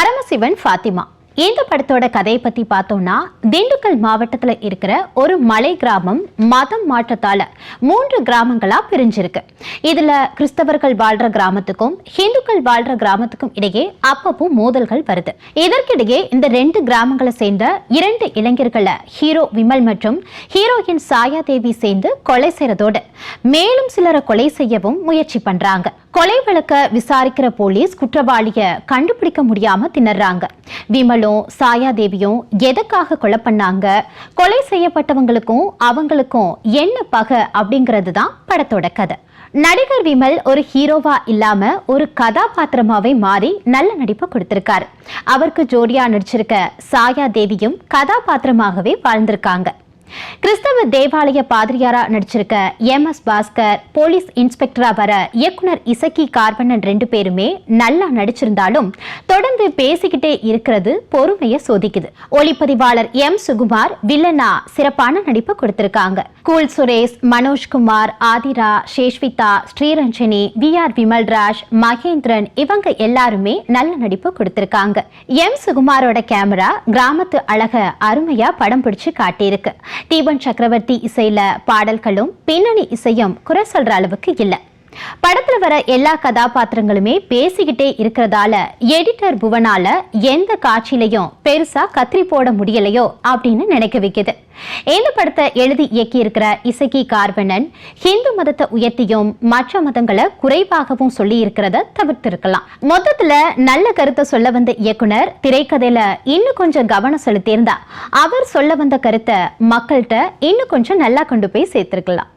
பரமசிவன் ஃபாத்திமா. இந்த படத்தோட கதையை பத்தி பார்த்தோம்னா திண்டுக்கல் மாவட்டத்துல இருக்கிற ஒரு மலை கிராமம் மதம் மாற்றத்தால மூன்று கிராமங்களா பிரிஞ்சிருக்கு. இதுல கிறிஸ்தவர்கள் வாழ்ற கிராமத்துக்கும் ஹிந்துக்கள் வாழ்ற கிராமத்துக்கும் இடையே அப்பப்போ மோதல்கள் வருது. இதற்கிடையே இந்த ரெண்டு கிராமங்களை சேர்ந்த இரண்டு இளைஞர்களை ஹீரோ விமல் மற்றும் ஹீரோயின் சாயா தேவி சேர்ந்து கொலை செய்யறதோடு மேலும் சிலரை கொலை செய்யவும் முயற்சி பண்றாங்க. கொலை வழக்க விசாரிக்கிற போலீஸ் குற்றவாளிய கண்டுபிடிக்க முடியாம திணறாங்க. விமலும் சாயாதேவியும் எதுக்காக கொலை பண்ணாங்க? கொலை செய்யப்பட்டவங்களுக்கும் அவங்களுக்கும் என்ன பகை அப்படிங்கிறது தான் படத்தோட கதை. நடிகர் விமல் ஒரு ஹீரோவா இல்லாம ஒரு கதாபாத்திரமாவே மாறி நல்ல நடிப்பு கொடுத்திருக்காரு. அவருக்கு ஜோடியா நடிச்சிருக்க சாயா தேவியும் கதாபாத்திரமாகவே வாழ்ந்திருக்காங்க. கிறிஸ்தவ தேவாலய பாதிரியாரா நடிச்சிருக்க எம் எஸ் பாஸ்கர் போலீஸ் இன்ஸ்பெக்டரா வர இயக்குனர் இசக்கி கார்பனன் ரெண்டு பேருமே நல்லா நடிச்சிருந்தாலும் தொடர்ந்து பேசிக்கிட்டே இருக்கிறது பொறுமையை சோதிக்குது. ஒளிப்பதிவாளர் எம் சுகுமார் வில்லனா சிறப்பான நடிப்பு கொடுத்திருக்காங்க. Cool Suresh Manojkumar Aadhira Sheshvitha Sriranjani V R Vimalraj Mahendran இவங்க எல்லாருமே நல்ல நடிப்பு கொடுத்திருக்காங்க. எம் சுகுமாரோட கேமரா கிராமத்து அழக அருமையா படம் பிடிச்சு காட்டியிருக்கு. தீபன் சக்கரவர்த்தி இசையில பாடல்களும் பின்னணி இசையும் குறை சொல்ற அளவுக்கு இல்ல. படத்துல வர எல்லா கதாபாத்திரங்களுமே பேசிக்கிட்டே இருக்கிறதால எடிட்டர் புவனால எந்த காட்சியிலையும் பெருசா கத்திரி போட முடியலையோ அப்படின்னு நினைக்க வைக்குது. இந்த படத்தை எழுதி இயக்கி இருக்கிற இசக்கி கார்பனன் ஹிந்து மதத்தை உயர்த்தியும் மற்ற மதங்களை குறைவாகவும் சொல்லி இருக்கிறத தவிர்த்திருக்கலாம். மொத்தத்துல நல்ல கருத்தை சொல்ல வந்த இயக்குனர் திரைக்கதையில இன்னும் கொஞ்சம் கவனம் செலுத்தியிருந்தா அவர் சொல்ல வந்த கருத்தை மக்கள்கிட்ட இன்னும் கொஞ்சம் நல்லா கொண்டு போய் சேர்த்திருக்கலாம்.